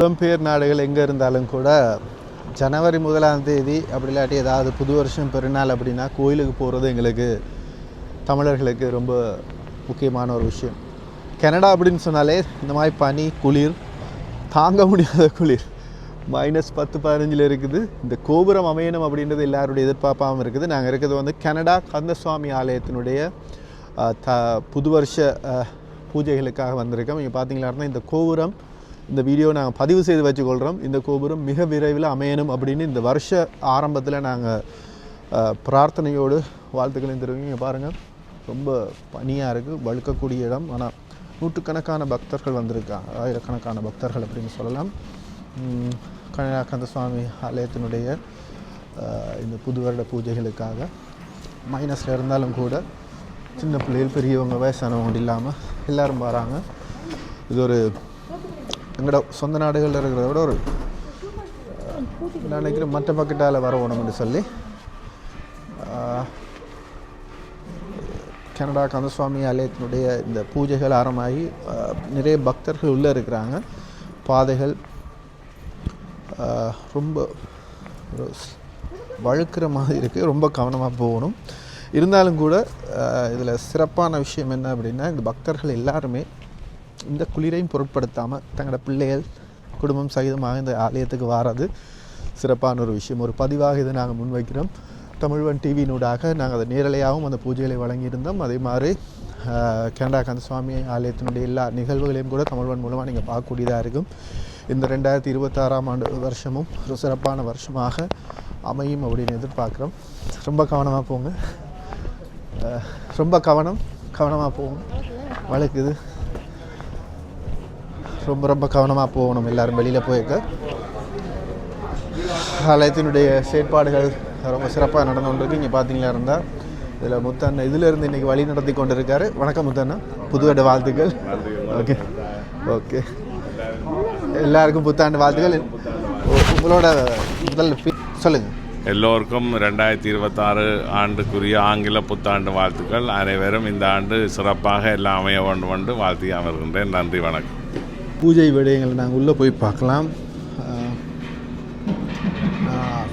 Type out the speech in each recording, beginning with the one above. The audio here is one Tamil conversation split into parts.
புலம்பெயர் நாடுகள் எங்கே இருந்தாலும் கூட ஜனவரி முதலாம் தேதி அப்படி இல்லாட்டி ஏதாவது புது வருஷம் பெருநாள் அப்படின்னா கோயிலுக்கு போகிறது எங்களுக்கு தமிழர்களுக்கு ரொம்ப முக்கியமான ஒரு விஷயம். கனடா அப்படின்னு சொன்னாலே இந்த மாதிரி பனி குளிர் தாங்க முடியாத குளிர். மைனஸ் பத்து பதினஞ்சில் இருக்குது. இந்த கோபுரம் அமையணும் அப்படின்றது எல்லாருடைய எதிர்பார்ப்பாகவும் இருக்குது. நாங்கள் இருக்கிறது வந்து கனடா கந்தசுவாமி ஆலயத்தினுடைய த புது வருஷ பூஜைகளுக்காக வந்திருக்கோம். இங்கே பார்த்தீங்களா இந்த கோபுரம் இந்த வீடியோ நாங்கள் பதிவு செய்து வச்சுக்கொள்கிறோம் இந்த கோபுரம் மிக விரைவில் அமையணும் அப்படின்னு இந்த வருஷ ஆரம்பத்தில் நாங்கள் பிரார்த்தனையோடு வாழ்த்துக்களையும் தெரிவிங்க. பாருங்கள் ரொம்ப பனியாக இருக்குது வழுக்கக்கூடிய இடம். ஆனால் நூற்றுக்கணக்கான பக்தர்கள் வந்திருக்காங்க. ஆயிரக்கணக்கான பக்தர்கள் அப்படின்னு சொல்லலாம். உம், சுவாமி ஆலயத்தினுடைய இந்த புது வருட பூஜைகளுக்காக மைனஸில் இருந்தாலும் கூட சின்ன பிள்ளைகள் பெரியவங்க வயசானவங்க இல்லாமல் எல்லோரும் வராங்க. இது ஒரு எங்களோட சொந்த நாடுகளில் இருக்கிறத விட ஒரு நான் நினைக்கிறேன் மற்ற பக்கெட்டால் வரணும்னு சொல்லி கனடா கந்தசுவாமி ஆலயத்தினுடைய இந்த பூஜைகள் ஆரம்பமாகி நிறைய பக்தர்கள் உள்ளே இருக்கிறாங்க. பாதைகள் ரொம்ப ஒரு வழுக்கிற மாதிரி இருக்குது ரொம்ப கவனமாக போகணும். இருந்தாலும் கூட இதில் சிறப்பான விஷயம் என்ன அப்படின்னா இந்த பக்தர்கள் எல்லாருமே இந்த குளிரையும் பொருட்படுத்தாமல் தங்களோட பிள்ளைகள் குடும்பம் சகிதமாக இந்த ஆலயத்துக்கு வாரது சிறப்பான ஒரு விஷயம். ஒரு பதிவாக இதை நாங்கள் முன்வைக்கிறோம். தமிழ்வன் டிவியினூடாக நாங்கள் அதை நேரலையாகவும் அந்த பூஜைகளை வழங்கியிருந்தோம். அதே மாதிரி ஆஹ், கனடா ஆலயத்தினுடைய எல்லா நிகழ்வுகளையும் கூட தமிழ்வன் மூலமாக நீங்கள் பார்க்கக்கூடியதாக இருக்கும். இந்த ரெண்டாயிரத்தி இருபத்தாறாம் ஆண்டு வருஷமும் ஒரு சிறப்பான வருஷமாக அமையும் அப்படின்னு எதிர்பார்க்குறோம். ரொம்ப கவனமாக போங்க. ரொம்ப கவனம் கவனமாக போங்க. வளர்க்குது ரொம்ப ரொம்ப கவனமாக போகணும் எல்லாரும் வெளியில் போயிருக்க ஆலயத்தினுடைய செயற்பாடுகள் ரொம்ப சிறப்பாக நடந்து கொண்டிருக்கு. இங்கே பார்த்தீங்களா இருந்தால் இதில் முத்தண்ணன் இதிலிருந்து இன்றைக்கி வழி நடத்தி கொண்டு இருக்காரு வணக்கம் முத்தண்ணா புதுவட வாழ்த்துக்கள். Okay okay. எல்லாருக்கும் புத்தாண்டு வாழ்த்துக்கள். உங்களோட முதல் சொல்லுங்கள் எல்லோருக்கும் ரெண்டாயிரத்தி இருபத்தாறு ஆண்டுக்குரிய ஆங்கில புத்தாண்டு வாழ்த்துக்கள். அனைவரும் இந்த ஆண்டு சிறப்பாக எல்லாம் அமைய வேண்டும் என்று வாழ்த்தி அமர்கின்றேன் நன்றி வணக்கம். பூஜை விடயங்களை நாங்கள் உள்ளே போய் பார்க்கலாம்.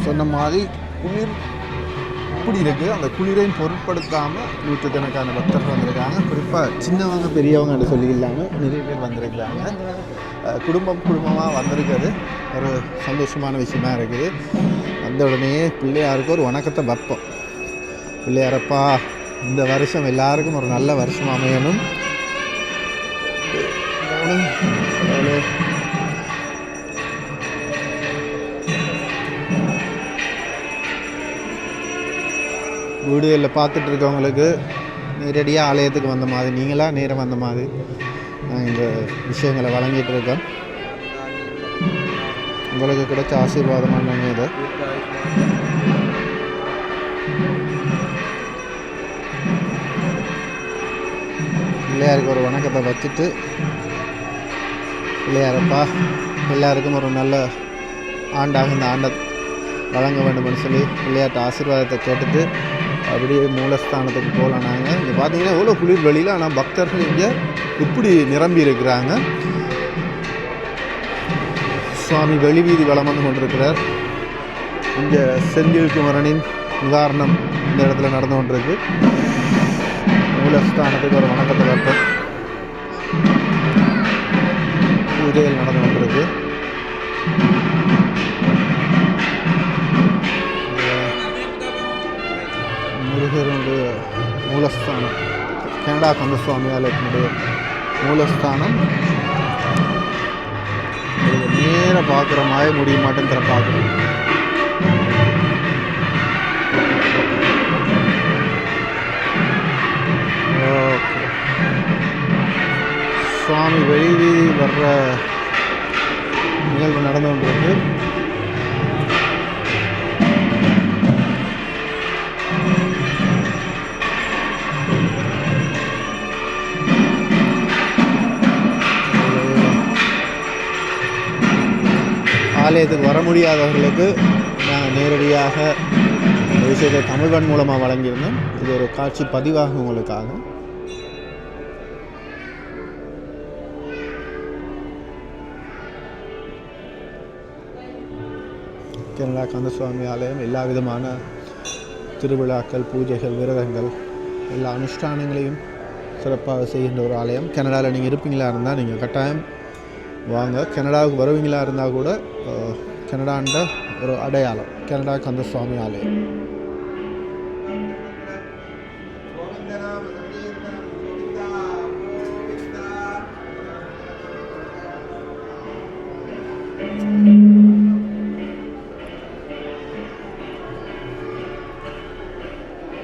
சொன்ன மாதிரி குளிர் இப்படி இருக்குது அந்த குளிரையும் பொருட்படுத்தாமல் நூற்றுக்கணக்கான பக்தர்கள் வந்திருக்காங்க. குறிப்பாக சின்னவங்க பெரியவங்க என்று சொல்லி இல்லாமல் நிறைய பேர் வந்திருக்கிறாங்க. குடும்பம் குடும்பமாக வந்திருக்கிறது. ஒரு சந்தோஷமான விஷயமா இருக்குது. வந்த உடனே பிள்ளையாருக்கு ஒரு வணக்கத்தை வைப்போம் பிள்ளையாரப்பா இந்த வருஷம் எல்லாருக்கும் ஒரு நல்ல வருஷம் அமையணும். வீடுகளில் பார்த்துட்டு இருக்கவங்களுக்கு நேரடியாக ஆலயத்துக்கு வந்த மாதிரி நீங்களாக நேரம் வந்த மாதிரி நான் இந்த விஷயங்களை வழங்கிட்டு இருக்கோம் உங்களுக்கு கிடைச்ச ஆசீர்வாதமான இது? பிள்ளையாருக்கு ஒரு வணக்கத்தை வச்சுட்டு பிள்ளையாரப்பா எல்லாருக்கும் ஒரு நல்ல ஆண்டாக இந்த ஆண்டை வழங்க வேண்டும்னு சொல்லி பிள்ளையாட்ட ஆசீர்வாதத்தை கேட்டுட்டு அப்படியே மூலஸ்தானத்துக்கு போகலாம் நாங்கள் இங்கே பார்த்தீங்கன்னா எவ்வளோ குளிர் வழியில் ஆனால் பக்தர்கள் இங்கே இப்படி நிரம்பி இருக்கிறாங்க. சுவாமி வெளிவீதி வளம் வந்து கொண்டிருக்கிறார். இங்கே செந்தில் குமரனின் நிவாரணம் இந்த இடத்துல நடந்து கொண்டிருக்கு. மூலஸ்தானத்துக்கு ஒரு வணக்கத்தை இடையில் நடந்து கொண்டிருக்கு. முருகருடைய மூலஸ்தானம் கனடா கந்தசுவாமி ஆலயத்தினுடைய மூலஸ்தானம். நேராக பார்க்குற மாதிரி முடிய மாட்டேன் தர பார்க்குறோம். சுவாமி வெளிவீதி வர்ற நிகழ்வு நடந்து கொண்டிருக்கு. ஆலயத்துக்கு வர முடியாதவர்களுக்கு நாங்கள் நேரடியாக விஷயத்தை தமிழ்வன் மூலமாக வழங்கியிருந்தோம். இது ஒரு காட்சி பதிவாகும் உங்களுக்காக. கனடா கந்தசுவாமி ஆலயம் எல்லா விதமான திருவிழாக்கள் பூஜைகள் விரதங்கள் எல்லா அனுஷ்டானங்களையும் சிறப்பாக செய்கின்ற ஒரு ஆலயம். கனடாவில் நீங்கள் இருப்பீங்களா இருந்தால் நீங்கள் கட்டாயம் வாங்க. கனடாவுக்கு வருவீங்களா இருந்தால் கூட கனடான்ற ஒரு அடையாளம். கனடா கந்தசுவாமி ஆலயம்.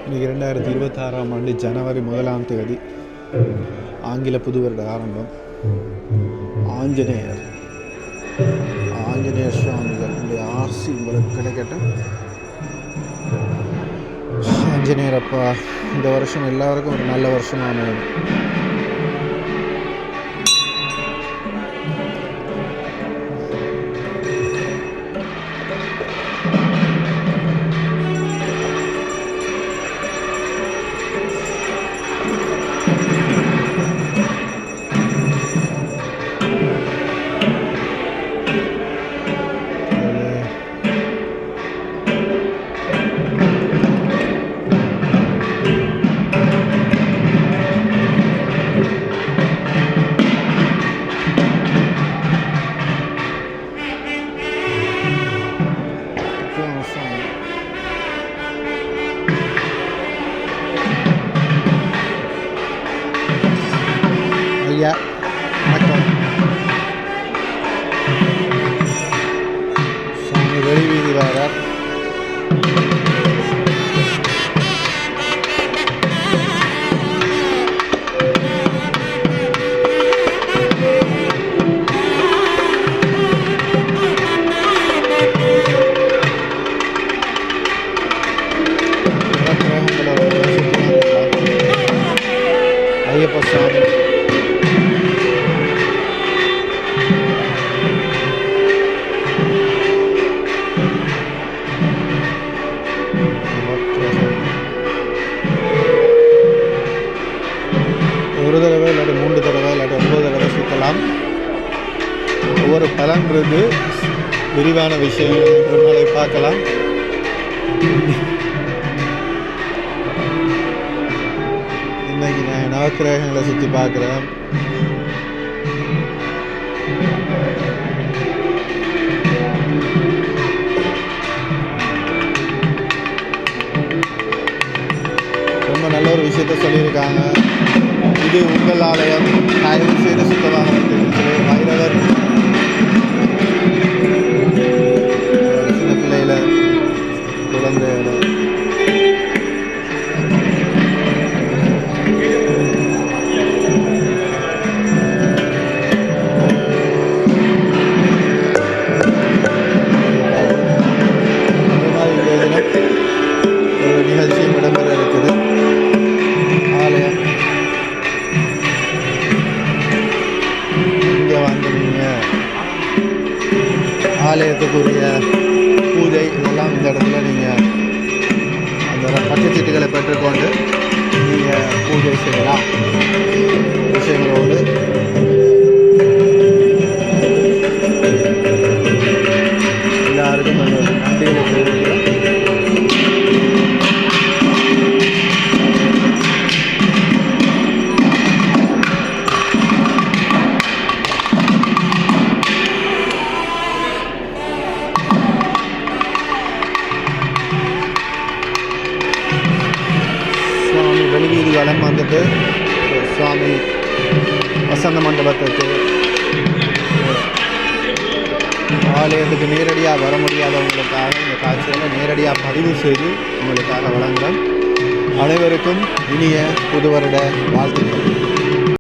இன்னைக்கு ரெண்டாயிரத்தி இருபத்தாறாம் ஆண்டு ஜனவரி முதலாம் தேதி ஆங்கில புது வருட ஆரம்பம். ஆஞ்சநேயர். ஆஞ்சநேயர் சுவாமிகள் ஆசி உங்களுக்கு கிடைக்கட்டும். ஆஞ்சநேயர் அப்பா இந்த வருஷம் எல்லாருக்கும் ஒரு நல்ல வருஷமாக அமையும். சுவாமி வெளி வீதி வாரார் ஐயப்ப சுவாமி ஒரு தடவை இல்லாட்டி மூன்று தடவை இல்லாட்டி ஒன்பது தடவை சுற்றலாம் ஒவ்வொரு பலன்றது விரிவான விஷயங்கள் ஒரு நாளை பார்க்கலாம். இன்னைக்கு நான் நவக்கிரகங்களை சுற்றி பார்க்குறேன். ரொம்ப நல்ல ஒரு விஷயத்த சொல்லியிருக்காங்க. இது உங்கள் ஆலயம். தயவு செய்து சுத்தமாக வீதி வளம் வந்துட்டு சுவாமி வசந்த மண்டபத்துக்கு. ஆலயத்துக்கு நேரடியாக வர முடியாதவங்களுக்காக இந்த காட்சிகளை நேரடியாக பதிவு செய்து உங்களுக்காக வழங்குகிறோம் அனைவருக்கும் இனிய புது வருட வாழ்த்துக்கள்.